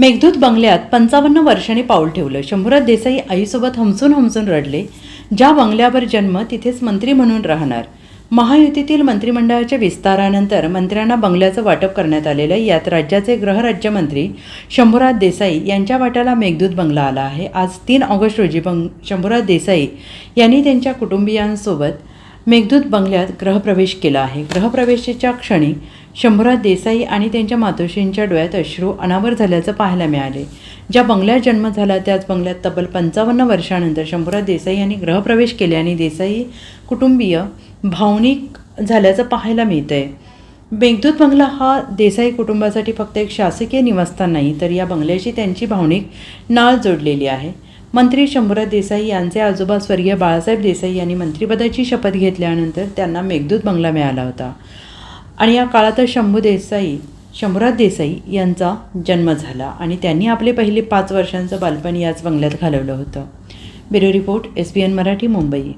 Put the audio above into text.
मेघदूत बंगल्यात पंचावन्न वर्षांनी पाऊल ठेवलं. शंभूराज देसाई आईसोबत हमसून हमसून रडले. ज्या बंगल्यावर जन्म तिथेच मंत्री म्हणून राहणार. महायुतीतील मंत्रिमंडळाच्या विस्तारानंतर मंत्र्यांना बंगल्याचं वाटप करण्यात आलेलं आहे. यात राज्याचे गृहराज्यमंत्री शंभूराज देसाई यांच्या वाट्याला मेघदूत बंगला आला आहे. आज तीन ऑगस्ट रोजी बंग शंभूराज देसाई यांनी त्यांच्या कुटुंबियांसोबत मेघदूत बंगल्यात ग्रहप्रवेश केला आहे. ग्रहप्रवेशाच्या क्षणी शंभूराज देसाई आणि त्यांच्या मातोश्रींच्या डोळ्यात अश्रू अनावर झाल्याचं पाहायला मिळाले. ज्या बंगल्यात जन्म झाला त्याच बंगल्यात तब्बल पंचावन्न वर्षानंतर शंभूराज देसाई यांनी ग्रहप्रवेश केले आणि देसाई कुटुंबीय भावनिक झाल्याचं पाहायला मिळतंय. मेघदूत बंगला हा देसाई कुटुंबासाठी फक्त एक शासकीय निवासस्थान नाही तर या बंगल्याशी त्यांची भावनिक नाळ जोडलेली आहे. मंत्री शंभूराज देसाई यांचे आजोबा स्वर्गीय बाळासाहेब देसाई यांनी मंत्रिपदाची शपथ घेतल्यानंतर त्यांना मेघदूत बंगला मिळाला होता. आणि या काळातच शंभू देसाई शंभूराज देसाई यांचा जन्म झाला आणि त्यांनी आपले पहिले पाच वर्षांचं बालपण याच बंगल्यात घालवलं होतं. Bureau report S B N Marathi Mumbai.